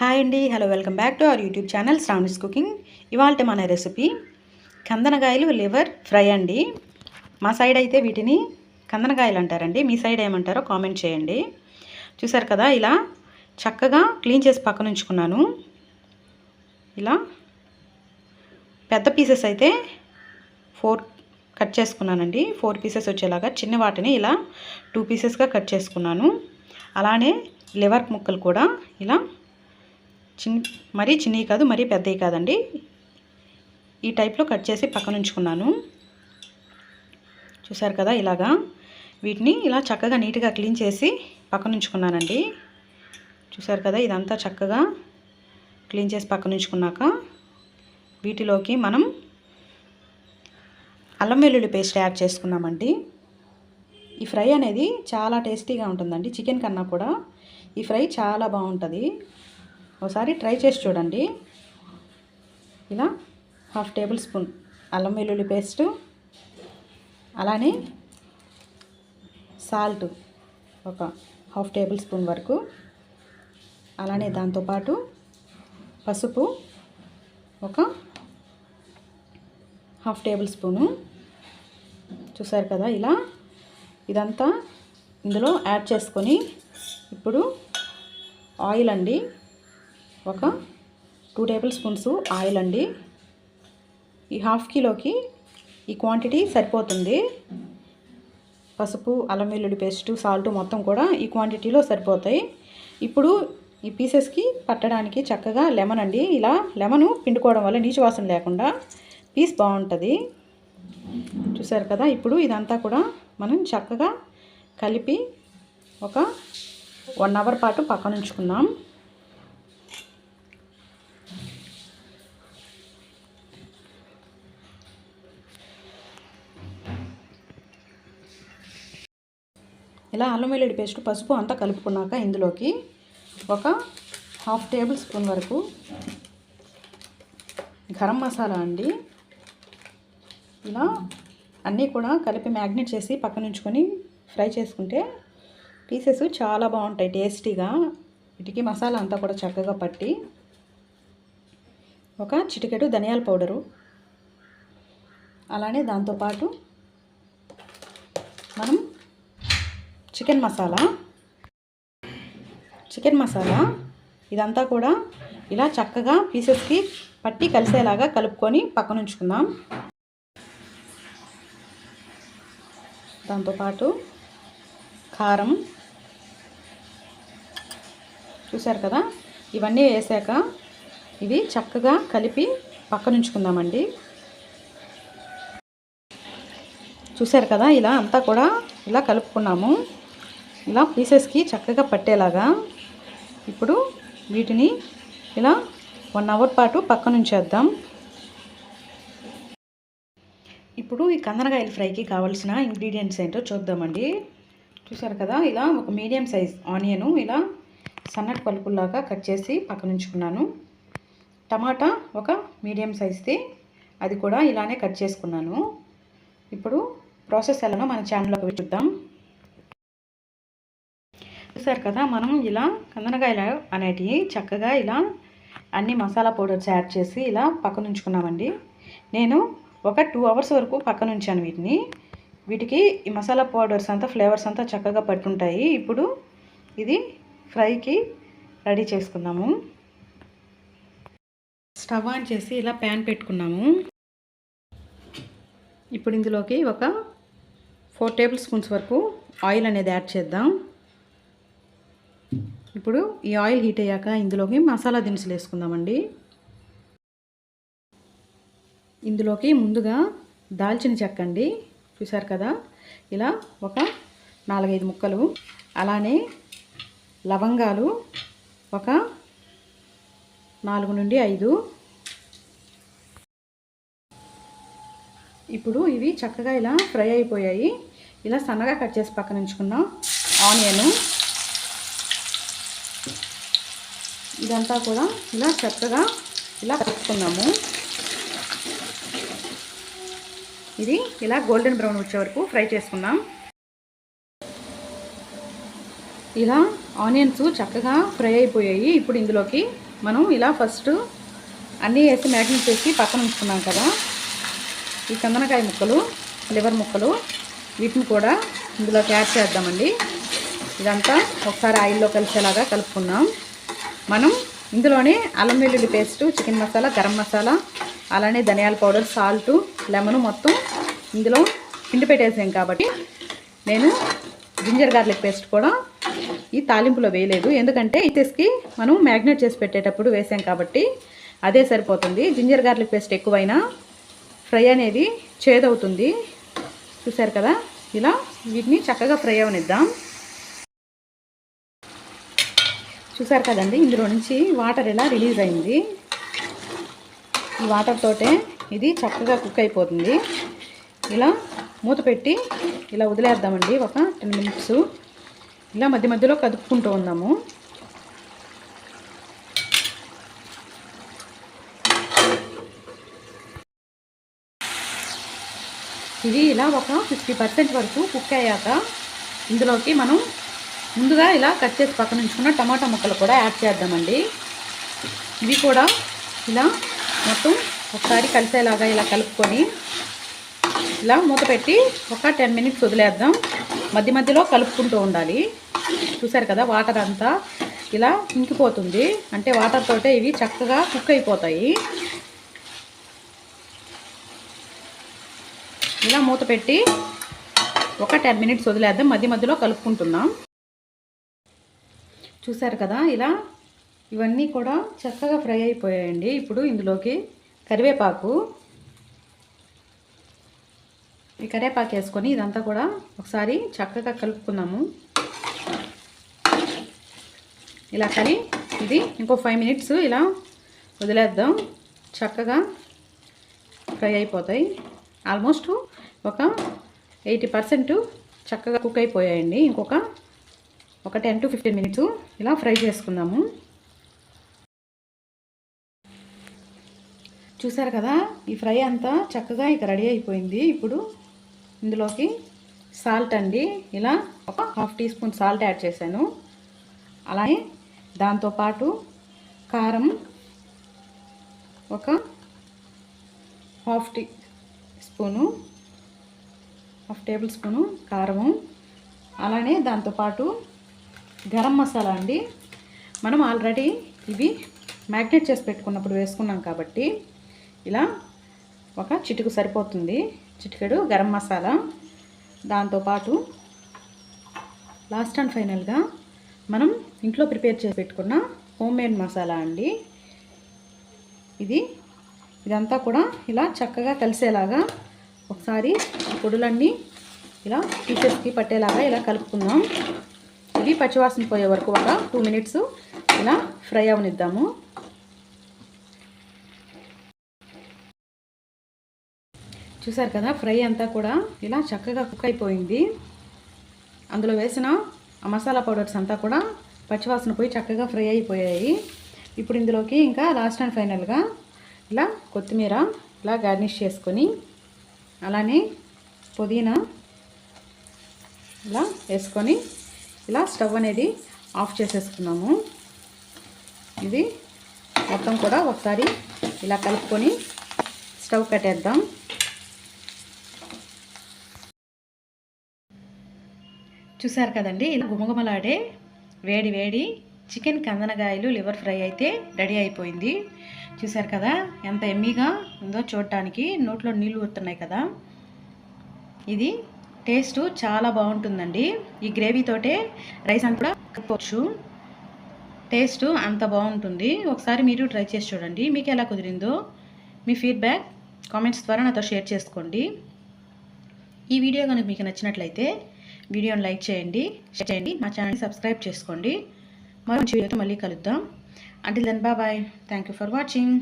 Hi అండి hello welcome back to our YouTube channel Sravani's cooking ఇవాళ మన recipe కందనకాయలు liver fry అండి. మా సైడ్ అయితే వీటిని కందనకాయలు అంటారండి. మీ సైడ్ ఏమంటారో కామెంట్ చేయండి. చూసారు కదా ఇలా చక్కగా క్లీన్ చేసి పక్కన ఉంచుకున్నాను. ఇలా పెద్ద పీసెస్ అయితే ఫోర్ కట్ చేసుకున్నానండి. ఫోర్ పీసెస్ వచ్చేలాగా చిన్న వాటిని ఇలా టూ పీసెస్గా కట్ చేసుకున్నాను. అలానే లివర్ ముక్కలు కూడా ఇలా చిన్ మరీ చిన్నవి కాదు మరీ పెద్దవి కాదండి. ఈ టైప్లో కట్ చేసి పక్కన ఉంచుకున్నాను. చూసారు కదా ఇలాగా? వీటిని ఇలా చక్కగా నీట్గా క్లీన్ చేసి పక్కన ఉంచుకున్నానండి. చూసారు కదా ఇదంతా చక్కగా క్లీన్ చేసి పక్కన ఉంచుకున్నాక వీటిలోకి మనం అల్లం వెల్లుల్లి పేస్ట్ యాడ్ చేసుకున్నామండి. ఈ ఫ్రై అనేది చాలా టేస్టీగా ఉంటుందండి. చికెన్ కన్నా కూడా ఈ ఫ్రై చాలా బాగుంటుంది. ఒకసారి ట్రై చేసి చూడండి. ఇలా హాఫ్ టేబుల్ స్పూన్ అల్లం వెల్లుల్లి పేస్టు అలానే సాల్ట్ ఒక హాఫ్ టేబుల్ స్పూన్ వరకు అలానే దాంతోపాటు పసుపు ఒక హాఫ్ టేబుల్ స్పూను. చూసారు కదా ఇలా? ఇదంతా ఇందులో యాడ్ చేసుకొని ఇప్పుడు ఆయిల్ అండి. ఒక టూ టేబుల్ స్పూన్స్ ఆయిల్ అండి. ఈ హాఫ్ కిలోకి ఈ క్వాంటిటీ సరిపోతుంది. పసుపు అల్లం వెల్లుల్లి పేస్టు సాల్ట్ మొత్తం కూడా ఈ క్వాంటిటీలో సరిపోతాయి. ఇప్పుడు ఈ పీసెస్కి పట్టడానికి చక్కగా లెమన్ అండి. ఇలా లెమన్ పిండుకోవడం వల్ల నీచు వాసన లేకుండా పీస్ బాగుంటుంది. చూసారు కదా ఇప్పుడు ఇదంతా కూడా మనం చక్కగా కలిపి ఒక వన్ అవర్ పాటు పక్కన ఇలా అల్లం వెల్లుల్లి పేస్ట్ పసుపు అంతా కలుపుకున్నాక ఇందులోకి ఒక హాఫ్ టేబుల్ స్పూన్ వరకు గరం మసాలా అండి. ఇలా అన్నీ కూడా కలిపి మ్యాగ్నెట్ చేసి పక్కన ఉంచుకొని ఫ్రై చేసుకుంటే పీసెస్ చాలా బాగుంటాయి టేస్టీగా. వీటికి మసాలా అంతా కూడా చక్కగా పట్టి ఒక చిటికెడు ధనియాల పౌడరు అలానే దాంతోపాటు మనం చికెన్ మసాలా. చికెన్ మసాలా ఇదంతా కూడా ఇలా చక్కగా పీసెస్కి పట్టి కలిసేలాగా కలుపుకొని పక్కన ఉంచుకుందాం. దాంతోపాటు కారం. చూసారు కదా? ఇవన్నీ వేసాక ఇవి చక్కగా కలిపి పక్కన ఉంచుకుందామండి. చూసారు కదా? ఇలా అంతా కూడా ఇలా కలుపుకున్నాము. ఇలా పీసెస్కి చక్కగా పట్టేలాగా ఇప్పుడు వీటిని ఇలా వన్ అవర్ పాటు పక్కన ఉంచేద్దాం. ఇప్పుడు ఈ కందనకాయల ఫ్రైకి కావాల్సిన ఇంగ్రీడియంట్స్ ఏంటో చూద్దామండి. చూసారు కదా ఇలా ఒక మీడియం సైజ్ ఆనియను ఇలా సన్నటి పలుపులాగా కట్ చేసి పక్కన ఉంచుకున్నాను. టమాటా ఒక మీడియం సైజ్ది అది కూడా ఇలానే కట్ చేసుకున్నాను. ఇప్పుడు ప్రాసెస్ ఎలానో మన ఛానల్లోకి చూద్దాం. చూసారు కదా మనం ఇలా కందనకాయలు అనేటివి చక్కగా ఇలా అన్ని మసాలా పౌడర్స్ యాడ్ చేసి ఇలా పక్కన ఉంచుకున్నామండి. నేను ఒక టూ అవర్స్ వరకు పక్కన ఉంచాను వీటిని. వీటికి ఈ మసాలా పౌడర్స్ అంతా ఫ్లేవర్స్ అంతా చక్కగా పట్టుంటాయి. ఇప్పుడు ఇది ఫ్రైకి రెడీ చేసుకుందాము. స్టవ్ ఆన్ చేసి ఇలా ప్యాన్ పెట్టుకున్నాము. ఇప్పుడు ఇందులోకి ఒక ఫోర్ టేబుల్ స్పూన్స్ వరకు ఆయిల్ అనేది యాడ్ చేద్దాం. ఇప్పుడు ఈ ఆయిల్ హీట్ అయ్యాక ఇందులోకి మసాలా దినుసులు వేసుకుందామండి. ఇందులోకి ముందుగా దాల్చిన చెక్క అండి. చూసారు కదా? ఇలా ఒక నాలుగైదు ముక్కలు అలానే లవంగాలు ఒక నాలుగు నుండి ఐదు. ఇప్పుడు ఇవి చక్కగా ఇలా ఫ్రై అయిపోయాయి. ఇలా సన్నగా కట్ చేసి పక్కన ఉంచుకున్నాం ఆనియను ఇదంతా కూడా ఇలా చక్కగా ఇలా కలుపుకుందాము. ఇది ఇలా గోల్డెన్ బ్రౌన్ వచ్చే వరకు ఫ్రై చేసుకుందాం. ఇలా ఆనియన్స్ చక్కగా ఫ్రై అయిపోయాయి. ఇప్పుడు ఇందులోకి మనం ఇలా ఫస్ట్ అన్నీ వేసి మ్యాగ్నెట్ చేసి పక్కన ఉంచుకున్నాం కదా. ఈ చందనకాయ ముక్కలు లివర్ ముక్కలు వీటిని కూడా ఇందులోకి యాడ్ చేద్దామండి. ఇదంతా ఒకసారి ఆయిల్లో కలిసేలాగా కలుపుకుందాం. మనం ఇందులోనే అల్లం వెల్లుల్లి పేస్టు చికెన్ మసాలా గరం మసాలా అలానే ధనియాల పౌడర్ సాల్టు లెమన్ మొత్తం ఇందులో పిండి పెట్టేసాం కాబట్టి నేను జింజర్ గార్లిక్ పేస్ట్ కూడా ఈ తాలింపులో వేయలేదు. ఎందుకంటే ఇతేస్కి మనం మ్యాగ్నేట్ చేసి పెట్టేటప్పుడు వేసాం కాబట్టి అదే సరిపోతుంది. జింజర్ గార్లిక్ పేస్ట్ ఎక్కువైనా ఫ్రై అనేది చేదవుతుంది. చూసారు కదా? ఇలా వీటిని చక్కగా ఫ్రై అవనిద్దాం. చూసారు కదండి ఇందులో నుంచి వాటర్ ఇలా రిలీజ్ అయింది? ఈ వాటర్ తోటే ఇది చక్కగా కుక్ అయిపోతుంది. ఇలా మూత పెట్టి ఇలా వదిలేద్దామండి ఒక టెన్ మినిట్స్. ఇలా మధ్య మధ్యలో కదుపుకుంటూ ఉందాము. ఇది ఇలా ఒక ఫిఫ్టీ పర్సెంట్ వరకు కుక్ అయ్యాక ఇందులోకి మనం ముందుగా ఇలా కట్ చేసి పక్కన ఉంచుకున్న టమాటా ముక్కలు కూడా యాడ్ చేద్దామండి. ఇవి కూడా ఇలా మొత్తం ఒకసారి కలిసేలాగా ఇలా కలుపుకొని ఇలా మూత పెట్టి ఒక టెన్ మినిట్స్ వదిలేద్దాం. మధ్య మధ్యలో కలుపుకుంటూ ఉండాలి. చూసారు కదా వాటర్ అంతా ఇలా ఇంకిపోతుంది అంటే వాటర్ తోటే ఇవి చక్కగా కుక్ అయిపోతాయి. ఇలా మూత పెట్టి ఒక టెన్ మినిట్స్ వదిలేద్దాం. మధ్య మధ్యలో కలుపుకుంటున్నాం. చూసారు కదా ఇలా ఇవన్నీ కూడా చక్కగా ఫ్రై అయిపోయాయండి. ఇప్పుడు ఇందులోకి కరివేపాకు ఈ కరివేపాకు వేసుకొని ఇదంతా కూడా ఒకసారి చక్కగా కలుపుకున్నాము ఇలా కలి ఇది ఇంకో ఫైవ్ మినిట్స్ ఇలా వదిలేద్దాం. చక్కగా ఫ్రై అయిపోతాయి. ఆల్మోస్ట్ ఒక ఎయిటీ పర్సెంట్ చక్కగా కుక్ అయిపోయాయండి. ఇంకొక ఒక టెన్ టు ఫిఫ్టీన్ మినిట్స్ ఇలా ఫ్రై చేసుకుందాము. చూసారు కదా ఈ ఫ్రై అంతా చక్కగా ఇక రెడీ అయిపోయింది. ఇప్పుడు ఇందులోకి సాల్ట్ అండి. ఇలా ఒక half teaspoon salt add చేశాను. అలాగే దాంతోపాటు కారం ఒక half teaspoon half tablespoon కారము. అలానే దాంతోపాటు గరం మసాలా అండి. మనం ఆల్రెడీ ఇవి మ్యాగ్నేట్ చేసి పెట్టుకున్నప్పుడు వేసుకున్నాం కాబట్టి ఇలా ఒక చిటుకు సరిపోతుంది. చిటికెడు గరం మసాలా. దాంతోపాటు లాస్ట్ అండ్ ఫైనల్గా మనం ఇంట్లో ప్రిపేర్ చేసి పెట్టుకున్న హోమ్ మేడ్ మసాలా అండి. ఇది ఇదంతా కూడా ఇలా చక్కగా కలిసేలాగా ఒకసారి పొడులన్నీ ఇలా పీసెస్కి పట్టేలాగా ఇలా కలుపుకుందాం. అవి పచ్చివాసన పోయే వరకు ఒక టూ మినిట్స్ ఇలా ఫ్రై అవనిద్దాము. చూసారు కదా ఫ్రై అంతా కూడా ఇలా చక్కగా కుక్ అయిపోయింది. అందులో వేసిన మసాలా పౌడర్స్ అంతా కూడా పచ్చివాసన పోయి చక్కగా ఫ్రై అయిపోయాయి. ఇప్పుడు ఇందులోకి ఇంకా లాస్ట్ అండ్ ఫైనల్గా ఇలా కొత్తిమీర ఇలా గార్నిష్ చేసుకొని అలానే పుదీనా ఇలా వేసుకొని ఇలా స్టవ్ అనేది ఆఫ్ చేసేసుకున్నాము. ఇది మొత్తం కూడా ఒకసారి ఇలా కలుపుకొని స్టవ్ కట్టేద్దాం. చూసారు కదండి ఇలా గుమగుమలాడే వేడి వేడి చికెన్ కందనగాయలు లివర్ ఫ్రై అయితే రెడీ అయిపోయింది. చూసారు కదా ఎంత ఎమ్మీగా ఉందో చూడటానికి నోట్లో నీళ్ళు ఊరుతున్నాయి కదా. ఇది టేస్ట్ చాలా బాగుంటుందండి. ఈ గ్రేవీతోటే రైస్ అని కూడా కలుపుకోవచ్చు. టేస్ట్ అంత బాగుంటుంది. ఒకసారి మీరు ట్రై చేసి చూడండి. మీకు ఎలా కుదిరిందో మీ ఫీడ్బ్యాక్ కామెంట్స్ ద్వారా నాతో షేర్ చేసుకోండి. ఈ వీడియో కనుక మీకు నచ్చినట్లయితే వీడియోని లైక్ చేయండి షేర్ చేయండి మా ఛానల్ని సబ్స్క్రైబ్ చేసుకోండి. మరో వీడియోతో మళ్ళీ కలుద్దాం. అంటే then bye thank you for watching